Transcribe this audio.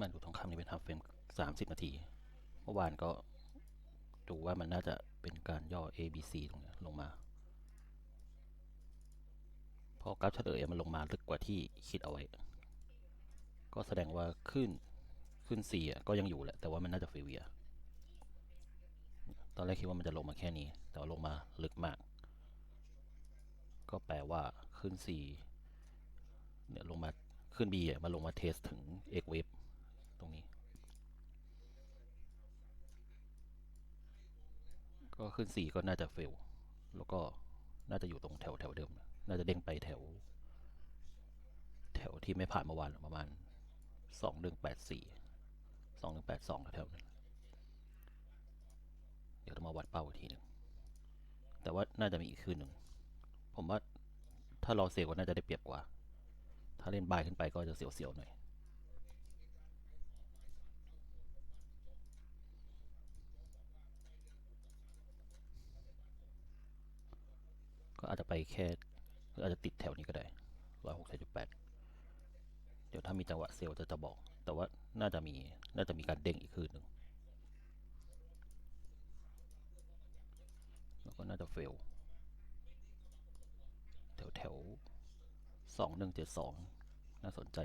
มันดูทองคำนี่เป็นทำเฟรมสามสิบนาที เมื่อวานก็ดูว่ามันน่าจะเป็นการย่อ A B C ตรงนี้ลงมาพอกราฟเฉลยมันลงมาลึกกว่าที่คิดเอาไว้ ก็แสดงว่าขึ้นขึ้น C อะก็ยังอยู่แหละ แต่ว่ามันน่าจะเฟเวีย ตอนแรกคิดว่ามันจะลงมาแค่นี้ แต่ว่าลงมาลึกมาก ก็แปลว่าขึ้น C เนี่ยลงมาขึ้น B อะมาลงมาเทสถึง X wave ตรงนี้ ก็ขึ้น 4 ก็น่าจะเฟล แล้วก็น่าจะอยู่ตรงแถวแถวเดิม น่าจะเด้งไปแถว แถวที่ไม่ผ่านเมื่อวานประมาณ2184 2182แปดสี่สองหนึ่งแปดสองแถวนั้นเดี๋ยวต้องมาวัดเป้าอีกทีหนึ่งแต่ว่าน่าจะมีอีกคืนหนึ่ง ผมว่าถ้ารอเซลล์ก็น่าจะได้เปรียบกว่า ถ้าเล่นบายขึ้นไปก็จะเสียวๆหน่อย ก็อาจจะไปแค่อาจจะติดแถวนี้ก็ได้ร้อยหกสิบแปดเดี๋ยวถ้ามีจังหวะเซลล์จะจะบอก แต่ว่าน่าจะมีน่าจะมีการเด้งอีกคืนหนึ่งแล้วก็น่าจะเฟลแถวแถวสองหนึ่งเจ็ดสองน่าสนใจ